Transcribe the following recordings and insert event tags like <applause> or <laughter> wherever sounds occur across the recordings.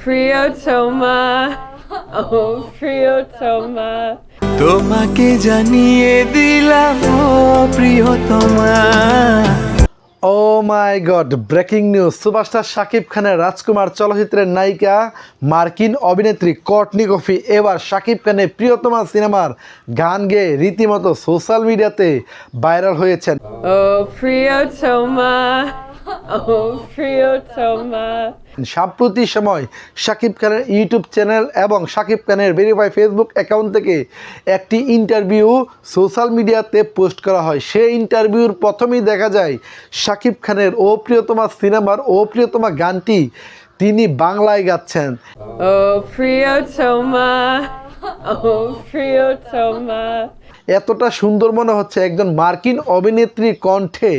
প্রিয়তমা ও প্রিয়তমা তোমাকে জানিয়ে দিলাম ও প্রিয়তমা ও my god breaking news. Superstar Shakib খানের রাজকুমার চলচ্চিত্রের নায়িকা মার্কিন অভিনেত্রী কটনি কফি। এবার শাকিব খানের প্রিয়তমা সিনেমার গান গেয়ে রীতিমতো সোশ্যাল মিডিয়াতে ভাইরাল হয়েছেন। ও প্রিয়তমা ও প্রিয়তমা সাম্প্রতিক সময় শাকিব খানের ইউটিউব চ্যানেল এবং শাকিব খানের ভেরিফাই ফেসবুক অ্যাকাউন্ট থেকে একটি ইন্টারভিউ সোশ্যাল মিডিয়াতে পোস্ট করা হয়। সেই ইন্টারভিউর প্রথমেই দেখা যায় শাকিব খানের ও প্রিয়তমা সিনেমার ও প্রিয়তমা গানটি তিনি বাংলায় গাচ্ছেন। ও প্রিয়তমা ও প্রিয়তমা এতটা সুন্দর মনে হচ্ছে একজন মার্কিন অভিনেত্রীর কণ্ঠে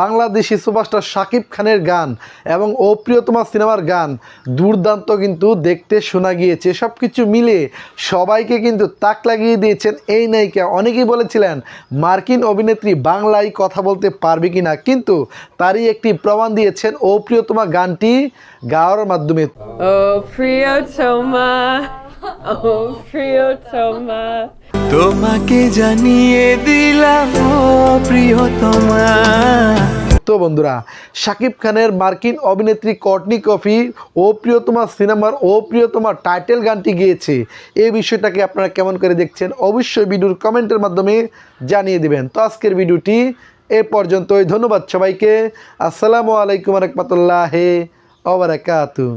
বাংলাদেশি সুপারস্টার শাকিব খানের গান এবং ও প্রিয়তমা সিনেমার গান। দুর্দান্ত কিন্তু দেখতে শোনা গিয়েছে। সব কিছু মিলে সবাইকে কিন্তু তাক লাগিয়ে দিয়েছেন এই নায়িকা। অনেকেই বলেছিলেন, মার্কিন অভিনেত্রী বাংলায় কথা বলতে পারবে কি না কিন্তু তারই একটি প্রমাণ দিয়েছেন ও প্রিয়তমা গানটি গাওয়ার মাধ্যমে। প্রিয়তমা <laughs> ও প্রিয়তমা তোমাকে জানিয়ে দিলাম প্রিয়তমা তো বন্ধুরা, শাকিব খানের মার্কিন অভিনেত্রী কটনি কফি, ও প্রিয়তমা সিনেমার, ও প্রিয়তমা টাইটেল গানটি গিয়েছে। এই বিষয়টাকে আপনারা কেমন করে দেখছেন, অবশ্যই ভিডিওর কমেন্টের মাধ্যমে জানিয়ে দিবেন। তো আজকের ভিডিওটি এ পর্যন্তই। ধন্যবাদ সবাইকে। আসসালামু আলাইকুম রহমতুল্লাহ ওবরাকাতু